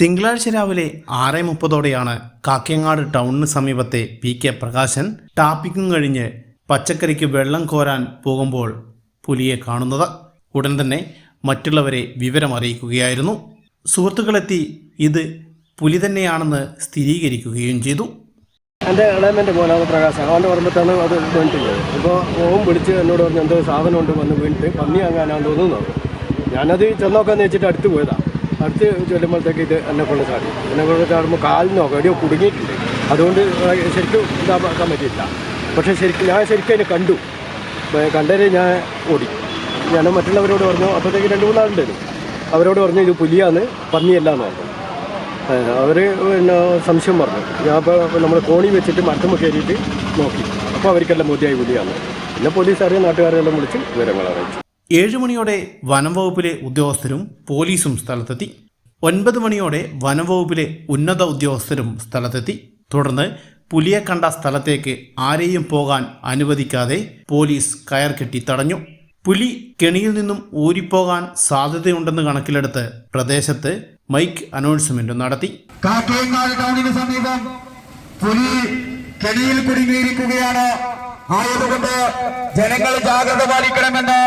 തിങ്കളാഴ്ച രാവിലെ ആറ് മുപ്പതോടെയാണ് കാക്കയങ്ങാട് ടൗണിന് സമീപത്തെ പി കെ പ്രകാശൻ ടാപ്പിക്കും കഴിഞ്ഞ് പച്ചക്കറിക്ക് വെള്ളം കോരാൻ പോകുമ്പോൾ പുലിയെ കാണുന്നത്. ഉടൻ തന്നെ മറ്റുള്ളവരെ വിവരം അറിയിക്കുകയായിരുന്നു. സുഹൃത്തുക്കളെത്തി ഇത് പുലി തന്നെയാണെന്ന് സ്ഥിരീകരിക്കുകയും ചെയ്തു. എന്റെ ഇളയമ്മന്റെ മോനാണ് പ്രകാശം അവന്റെ പറഞ്ഞിട്ടാണ് അത് വീണിട്ടുള്ളത്. അപ്പോൾ ഓം വിളിച്ച് എന്നോട് പറഞ്ഞു എന്തോ സാധനം ഉണ്ട് വന്ന് വീണിട്ട് പന്നി അങ്ങാനാന്ന് തോന്നുന്നു. ഞാനത് ചെന്നോക്കാന്ന് വെച്ചിട്ട് അടുത്ത് പോയതാണ് അടുത്ത് ചെല്ലുമ്പോഴത്തേക്ക് ഇത് എന്നെ കൊണ്ട് ചാടി. എന്നെ കൊണ്ട് ചാടുമ്പോൾ കാലിനോ എവിടെയോ കുടുങ്ങിയിട്ടുണ്ട്. അതുകൊണ്ട് ശരിക്കും ഇതാക്കാൻ പറ്റിയില്ല. പക്ഷേ ശരിക്കും ഞാൻ ശരിക്കും അതിനെ കണ്ടു. കണ്ടതിൽ ഞാൻ ഓടി. ഞാൻ മറ്റുള്ളവരോട് പറഞ്ഞു അപ്പോഴത്തേക്ക് രണ്ട് മൂന്നാളുണ്ടായിരുന്നു അവരോട് പറഞ്ഞു ഇത് പുലിയാണ് പന്നിയല്ല എന്ന് പറഞ്ഞു. അവർ പിന്നെ സംശയം പറഞ്ഞു. ഞാൻ അപ്പോൾ നമ്മൾ കോണി വെച്ചിട്ട് മരത്തുമ്മ കയറിയിട്ട് നോക്കി. അപ്പോൾ അവർക്കെല്ലാം ബോധ്യമായി പുലിയാണ്. പിന്നെ പോലീസ് പോലീസുകാരെയും നാട്ടുകാരെല്ലാം വിളിച്ച് വിവരങ്ങൾ അറിയിച്ചു. ഏഴ് മണിയോടെ വനംവകുപ്പിലെ ഉദ്യോഗസ്ഥരും പോലീസും സ്ഥലത്തെത്തി. ഒൻപത് മണിയോടെ വനംവകുപ്പിലെ ഉന്നത ഉദ്യോഗസ്ഥരും സ്ഥലത്തെത്തി. തുടർന്ന് പുലിയെ കണ്ട സ്ഥലത്തേക്ക് ആരെയും പോകാൻ അനുവദിക്കാതെ പോലീസ് കയർ കെട്ടി തടഞ്ഞു. പുലി കെണിയിൽ നിന്നും ഊരിപ്പോകാൻ സാധ്യതയുണ്ടെന്ന് കണക്കിലെടുത്ത് പ്രദേശത്ത് മൈക്ക് അനൗൺസ്മെന്റ് നടത്തി. കാക്കേങ്ങാട് ടൗണിന് സമീപം പുലി കെണിയിൽ കുടുങ്ങിയിരിക്കുകയാണ്. ആയതുകൊണ്ട് ജനങ്ങൾ ജാഗ്രത പാലിക്കണമെന്ന്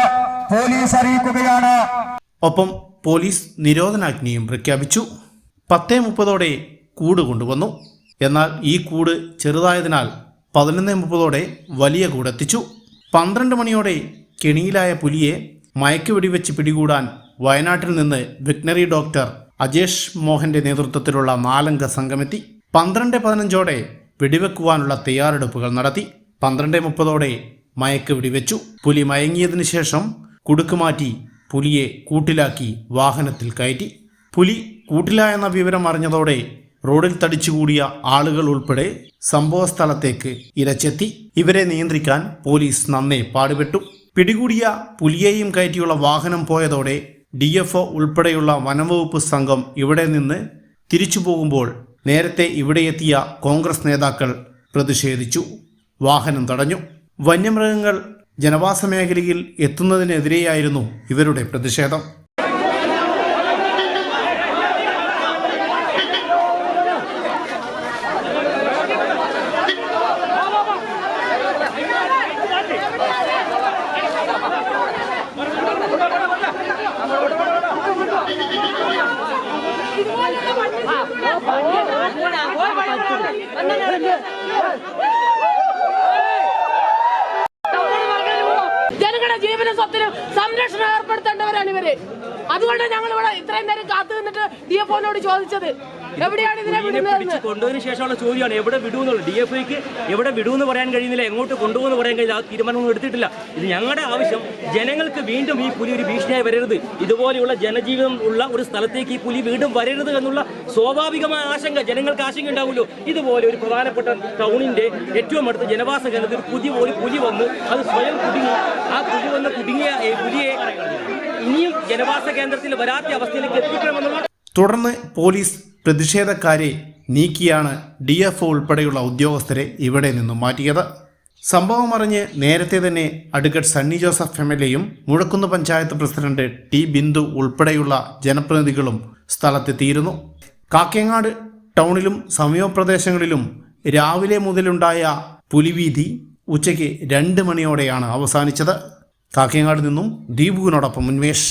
പോലീസ് അറിയിക്കുകയാണ്. ഒപ്പം പോലീസ് നിരോധനാജ്ഞയും പ്രഖ്യാപിച്ചു. പത്തേ മുപ്പതോടെ കൂട് കൊണ്ടുവന്നു. എന്നാൽ ഈ കൂട് ചെറുതായതിനാൽ പതിനൊന്ന് മുപ്പതോടെ വലിയ കൂടെത്തിച്ചു. പന്ത്രണ്ട് മണിയോടെ കെണിയിലായ പുലിയെ മയക്കുവെടിവെച്ച് പിടികൂടാൻ വയനാട്ടിൽ നിന്ന് വെറ്റിനറി ഡോക്ടർ അജേഷ് മോഹന്റെ നേതൃത്വത്തിലുള്ള നാലംഗ സംഘമെത്തി. പന്ത്രണ്ട് പതിനഞ്ചോടെ വെടിവെക്കുവാനുള്ള തയ്യാറെടുപ്പുകൾ നടത്തി. പന്ത്രണ്ട് മുപ്പതോടെ മയക്ക് വെടിവെച്ചു. പുലി മയങ്ങിയതിനു ശേഷം കുടുക്കുമാറ്റി പുലിയെ കൂട്ടിലാക്കി വാഹനത്തിൽ കയറ്റി. പുലി കൂട്ടിലായെന്ന വിവരം അറിഞ്ഞതോടെ റോഡിൽ തടിച്ചുകൂടിയ ആളുകൾ ഉൾപ്പെടെ സംഭവ സ്ഥലത്തേക്ക് ഇരച്ചെത്തി. ഇവരെ നിയന്ത്രിക്കാൻ പോലീസ് നന്നേ പാടുപെട്ടു. പിടികൂടിയ പുലിയെയും കയറ്റിയുള്ള വാഹനം പോയതോടെ ഡി എഫ് ഒ ഉൾപ്പെടെയുള്ള വനംവകുപ്പ് സംഘം ഇവിടെ നിന്ന് തിരിച്ചു പോകുമ്പോൾ നേരത്തെ ഇവിടെയെത്തിയ കോൺഗ്രസ് നേതാക്കൾ പ്രതിഷേധിച്ചു. വാഹനം തടഞ്ഞു. വന്യമൃഗങ്ങൾ ജനവാസ മേഖലയിൽ എത്തുന്നതിനെതിരെയായിരുന്നു ഇവരുടെ പ്രതിഷേധം. ജനങ്ങളുടെ ജീവനും സ്വത്തിനും സംരക്ഷണം ഏർപ്പെടുത്തേണ്ടവരാണ് ഇവർ. അതുകൊണ്ട് ഞങ്ങൾ ഇവിടെ ഇത്രയും നേരം കാത്തു നിന്നിട്ട് ഡി എഫ് ഒനോട് ചോദിച്ചത്. എവിടെയാണ് ഇതിനെ കൊണ്ടുപോയതിനു ശേഷമുള്ള ചോദ്യമാണ്. എവിടെ വിടുമെന്നുള്ളത്? ഡി എഫ് ഐക്ക് എവിടെ വിടുമെന്ന് പറയാൻ കഴിയുന്നില്ല. എങ്ങോട്ട് കൊണ്ടുപോകുമെന്ന് പറയാൻ കഴിയില്ല. ആ തീരുമാനമൊന്നും എടുത്തിട്ടില്ല. ഇത് ഞങ്ങളുടെ ആവശ്യം. ജനങ്ങൾക്ക് വീണ്ടും ഈ പുലി ഒരു ഭീഷണിയായി വരരുത്. ഇതുപോലെയുള്ള ജനജീവിതം ഉള്ള ഒരു സ്ഥലത്തേക്ക് ഈ പുലി വീണ്ടും വരരുത് എന്നുള്ള സ്വാഭാവികമായ ആശങ്ക ജനങ്ങൾക്ക് ആശങ്ക ഉണ്ടാവുമല്ലോ ഇതുപോലെ ഒരു പ്രധാനപ്പെട്ട ടൗണിന്റെ ഏറ്റവും അടുത്ത ജനവാസ കേന്ദ്രത്തിൽ പുതിയ ഒരു പുലി വന്ന് അത് സ്വയം കുടുങ്ങി ആ പുലി വന്ന് കുടുങ്ങിയ പുലിയെ ഇനിയും ജനവാസ കേന്ദ്രത്തിൽ വരാത്ത അവസ്ഥയിലേക്ക് എത്തിക്കണമെന്നുള്ള തുടർന്ന് പോലീസ് പ്രതിഷേധക്കാരെ നീക്കിയാണ് ഡി എഫ് ഉൾപ്പെടെയുള്ള ഉദ്യോഗസ്ഥരെ ഇവിടെ നിന്നും മാറ്റിയത്. സംഭവം അറിഞ്ഞ് നേരത്തെ തന്നെ advocate Sunny Joseph M L എയും മുഴക്കുന്ന് പഞ്ചായത്ത് പ്രസിഡന്റ് ടി ബിന്ദു ഉൾപ്പെടെയുള്ള ജനപ്രതിനിധികളും സ്ഥലത്തെത്തിയിരുന്നു. കാക്കേങ്ങാട് ടൗണിലും സമീപപ്രദേശങ്ങളിലും രാവിലെ മുതലുണ്ടായ പുലിവീതി ഉച്ചയ്ക്ക് രണ്ട് മണിയോടെയാണ് അവസാനിച്ചത്. കാക്കയങ്ങാട് നിന്നും ദീപുവിനോടൊപ്പം ഉന്മേഷ്